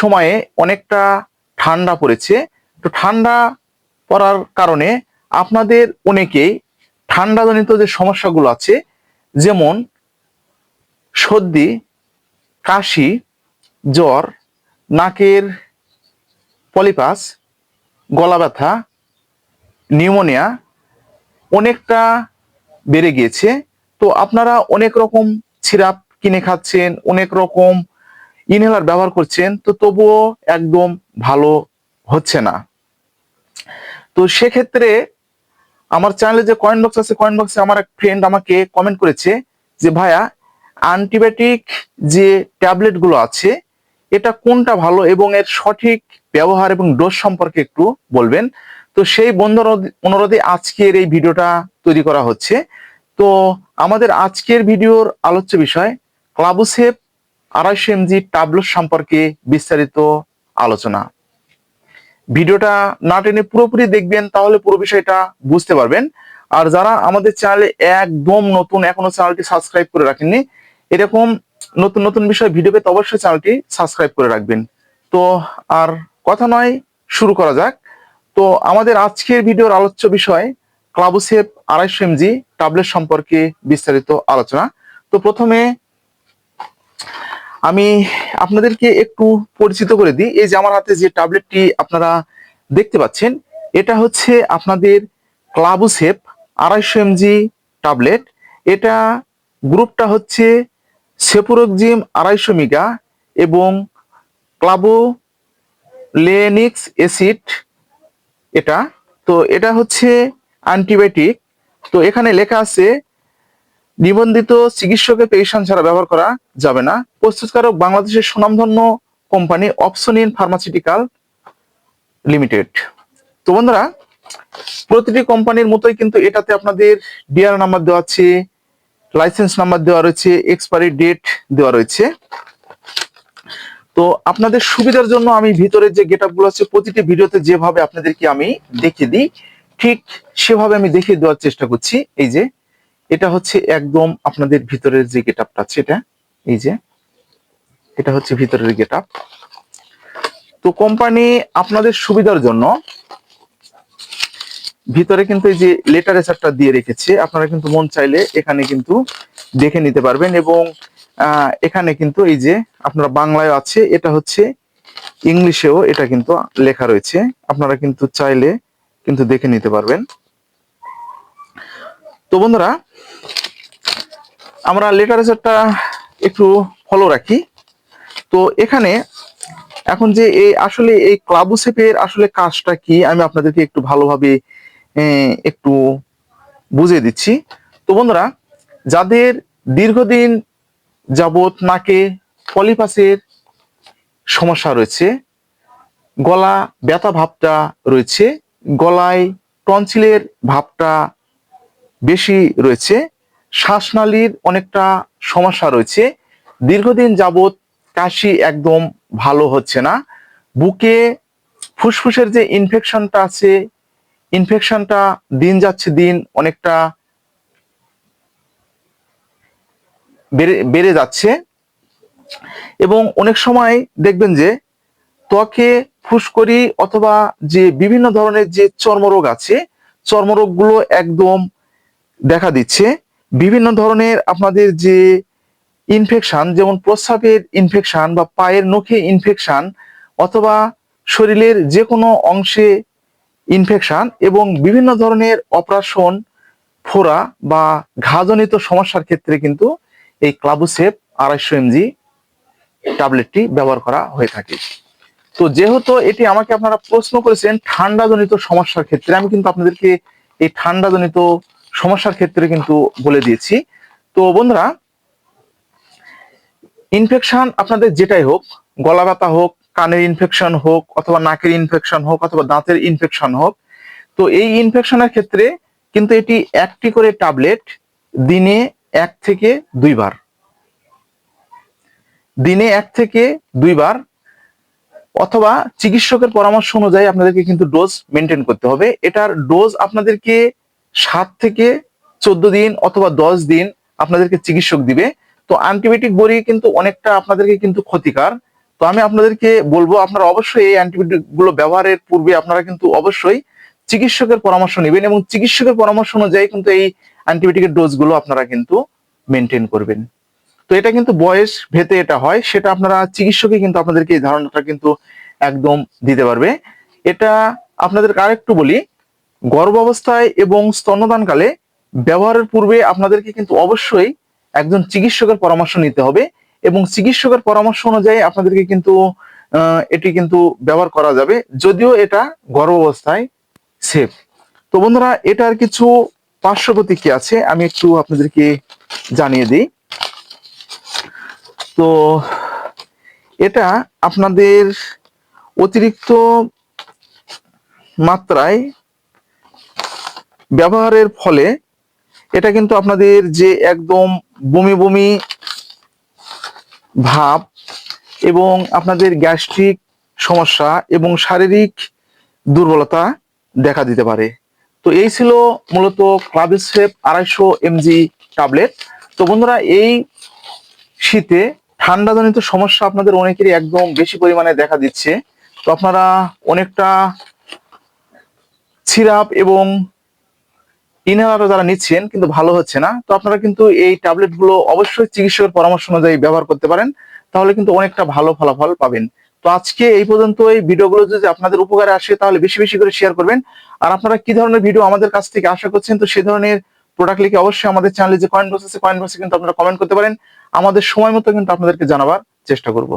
সময়ে অনেকটা ঠান্ডা পড়েছে। তো ঠান্ডা পড়ার কারণে আপনাদের অনেকেই ঠান্ডাজনিত যে সমস্যাগুলো আছে, যেমন সর্দি, কাশি, জ্বর, নাকের পলিপাস, গলা ব্যথা, নিউমোনিয়া অনেকটা বেড়ে গিয়েছে। তো আপনারা অনেক রকম সিরাপ কিনে খাচ্ছেন, অনেক রকম ইনহেলার ব্যবহার করছেন, তো তবুও একদম ভালো হচ্ছে না। তো সেক্ষেত্রে আমার চ্যানেলে যে কয়েন বক্স আছে কয়েন বক্সে আমার এক ফ্রেন্ড আমাকে কমেন্ট করেছে যে, ভাইয়া অ্যান্টিবায়োটিক যে ট্যাবলেটগুলো আছে, এটা কোনটা ভালো এবং এর সঠিক ব্যবহার এবং ডোজ সম্পর্কে একটু বলবেন? তো সেই বন্ধুর অনুরোধে আজকের এই ভিডিওটা তৈরি করা হচ্ছে। তো আমাদের আজকের ভিডিওর আলোচ্য বিষয়, ক্লাবুসেপ আড়াইশো এমজি ট্যাবলেট সম্পর্কে বিস্তারিত আলোচনা। ভিডিওটা না টেনে পুরোপুরি দেখবেন, তাহলে পুরো বিষয়টা বুঝতে পারবেন। আর যারা আমাদের চ্যানেলে একদম নতুন, এখনও চ্যানেলটি সাবস্ক্রাইব করে রাখেননি, এরকম নতুন নতুন বিষয়, ভিডিও পেতে অবশ্যই চ্যানেলটি সাবস্ক্রাইব করে রাখবেন। তো আর কথা নয়, শুরু করা যাক। তো আমাদের আজকের ভিডিওর আলোচ্য বিষয় ক্লাবুসেপ আড়াইশো এমজি ট্যাবলেট সম্পর্কে বিস্তারিত আলোচনা। তো প্রথমে আমি আপনাদেরকে একটু পরিচিত করে দিই। এই যে আমার হাতে যে ট্যাবলেটটি আপনারা দেখতে পাচ্ছেন, এটা হচ্ছে আপনাদের ক্লাবুসেপ আড়াইশো এমজি ট্যাবলেট। এটা গ্রুপটা হচ্ছে সেপুরোকজিম আড়াইশো মিগা এবং ক্লাবো লেনিক্স অ্যাসিড এটা। তো এটা হচ্ছে অ্যান্টিবায়োটিক। তো এখানে লেখা আছে, নিবন্ধিত চিকিৎসকের পেশান ছাড়া ব্যবহার করা যাবে না। প্রস্তুতকারক বাংলাদেশের সুনামধন্য কোম্পানি অপসনিন ফার্মাসিউটিক্যাল লিমিটেড। তো বন্ধুরা, প্রতিটি কোম্পানির মতোই কিন্তু এটাতে আপনাদের ডিআর নাম্বার দেওয়া আছে, লাইসেন্স নাম্বার দেওয়া রয়েছে, এক্সপায়ারি ডেট দেওয়া রয়েছে। তো আপনাদের সুবিধার জন্য আমি ভিতরের যে গেটগুলো আছে, প্রতিটি ভিডিওতে যেভাবে আপনাদেরকে আমি দেখিয়ে দিই, ঠিক সেভাবে আমি দেখিয়ে দেওয়ার চেষ্টা করছি। এই যে, এটা হচ্ছে একদম আপনাদের ভিতরের যে গেট আপটা আছে, এটা এই যে এটা হচ্ছে ভিতরের গেট আপ তো কোম্পানি আপনাদের সুবিধার জন্য ভিতরে কিন্তু এই যে লেটারেচারটা দিয়ে রেখেছে, আপনারা কিন্তু মন চাইলে এখানে কিন্তু দেখে নিতে পারবেন এবং এখানে কিন্তু এই যে আপনারা বাংলায় আছে, এটা হচ্ছে ইংলিশেও এটা কিন্তু লেখা রয়েছে। আপনারা কিন্তু চাইলে কিন্তু দেখে নিতে পারবেন। তো বন্ধুরা, আমরা লিটারেচারটা একটু ফলো রাখি। তো এখানে এখন যে এই আসলে এই ক্লাবুসেপের আসলে কাজটা কি, আমি আপনাদেরকে একটু ভালোভাবে একটু বুঝিয়ে দিচ্ছি। তো বন্ধুরা, যাদের দীর্ঘদিন যাবত নাকে পলিপাসের সমস্যা রয়েছে, গলা ব্যথা ভাবটা রয়েছে, গলায় টনসিলের ভাবটা বেশি রয়েছে, শ্বাসনালীর অনেকটা সমস্যা রয়েছে, দীর্ঘদিন যাবত কাশি একদম ভালো হচ্ছে না। বুকে ফুসফুসের যে ইনফেকশনটা আছে ইনফেকশনটা দিন যাচ্ছে দিন অনেকটা বেড়ে বেড়ে যাচ্ছে। এবং অনেক সময় দেখবেন যে ত্বকে ফুসকরি অথবা যে বিভিন্ন ধরনের যে চর্মরোগ আছে, চর্মরোগগুলো একদম দেখা দিচ্ছে। বিভিন্ন ধরনের আপনাদের যে ইনফেকশন যেমন প্রস্রাবের ইনফেকশন বা পায়ের নখে ইনফেকশন অথবা শরীরের যে কোনো অংশে ইনফেকশন এবং বিভিন্ন ধরনের অপারেশন ফোড়া বা ঘাজনিত সমস্যার ক্ষেত্রে কিন্তু এই ক্লাবুসেপ আড়াইশো এমজি ট্যাবলেটটি ব্যবহার করা হয়ে থাকে। তো যেহেতু এটি আমাকে আপনারা প্রশ্ন করেছেন ঠান্ডাজনিত সমস্যার ক্ষেত্রে, আমি কিন্তু আপনাদেরকে এই ঠান্ডাজনিত সমস্যার ক্ষেত্রে কিন্তু বলে দিয়েছি। তো বন্ধুরা ইনফেকশন আপনাদের যেটাই হোক, গলা ব্যথা হোক, কানের ইনফেকশন হোক, অথবা নাকের ইনফেকশন হোক, অথবা দাঁতের ইনফেকশন হোক, তো এই ইনফেকশনের ক্ষেত্রে কিন্তু এটি একটি করে ট্যাবলেট দিনে এক থেকে দুইবার। দিনে এক থেকে দুইবার, অথবা চিকিৎসকের পরামর্শ অনুযায়ী আপনাদেরকে কিন্তু ডোজ মেনটেন করতে হবে। এটার ডোজ আপনাদেরকে সাত থেকে চোদ্দ দিন অথবা দশ দিন আপনাদেরকে চিকিৎসক দিবে। তো অ্যান্টিবায়োটিক বড়ি কিন্তু অনেকটা আপনাদেরকে কিন্তু ক্ষতিকার। তো আমি আপনাদেরকে বলব, আপনারা অবশ্যই এই অ্যান্টিবায়োটিকগুলো ব্যবহারের পূর্বে আপনারা কিন্তু অবশ্যই চিকিৎসকের পরামর্শ নেবেন এবং চিকিৎসকের পরামর্শ অনুযায়ী কিন্তু এই অ্যান্টিবায়োটিকের ডোজগুলো আপনারা কিন্তু মেনটেন করবেন। তো এটা কিন্তু বয়স, ভেতে এটা হয়, সেটা আপনারা চিকিৎসকই কিন্তু আপনাদেরকে এই ধারণাটা কিন্তু একদম দিতে পারবে। এটা আপনাদেরকে আরেকটু বলি গর্ভ অবস্থায় এবং স্তন্যদানকালে ব্যবহারের পূর্বে আপনাদেরকে কিন্তু অবশ্যই একজন চিকিৎসকের পরামর্শ নিতে হবে এবং চিকিৎসকের পরামর্শ অনুযায়ী আপনাদেরকে কিন্তু এটি কিন্তু ব্যবহার করা যাবে। যদিও এটা গর্ভ অবস্থায় সেফ তো বন্ধুরা, এটার কিছু পার্শ্ব প্রতিক্রিয়া আছে, আমি একটু আপনাদেরকে জানিয়ে দিই। তো এটা আপনাদের অতিরিক্ত মাত্রায় ব্যবহারের ফলে এটা কিন্তু আপনাদের যে একদম বমি বমি, ভাব এবং আপনাদের গ্যাস্ট্রিক সমস্যা এবং শারীরিক দুর্বলতা দেখা দিতে পারে। তো এই ছিল মূলত ক্লাবিসেপ আড়াইশো এমজি ট্যাবলেট। তো বন্ধুরা, এই শীতে ঠান্ডাজনিত সমস্যা আপনাদের অনেকেরই একদম বেশি পরিমাণে দেখা দিচ্ছে। তো আপনারা অনেকটা সিরাপ এবং ইনহেলারও যারা নিচ্ছেন কিন্তু ভালো হচ্ছে না, তো আপনারা কিন্তু এই ট্যাবলেটগুলো অবশ্যই চিকিৎসকের পরামর্শ অনুযায়ী ব্যবহার করতে পারেন, তাহলে কিন্তু অনেকটা ভালো ফলাফল পাবেন। তো আজকে এই পর্যন্ত এই ভিডিওগুলো যদি আপনাদের উপকারে আসে তাহলে বেশি বেশি করে শেয়ার করবেন। আর আপনারা কি ধরনের ভিডিও আমাদের কাছ থেকে আশা করছেন, তো সেই ধরনের প্রোডাক্ট লিখে অবশ্যই আমাদের চ্যানেলে যে কয়েন বক্স আছে কয়েন বক্সে কিন্তু আপনারা কমেন্ট করতে পারেন। আমাদের সময় মতো কিন্তু আপনাদেরকে জানাবার চেষ্টা করব।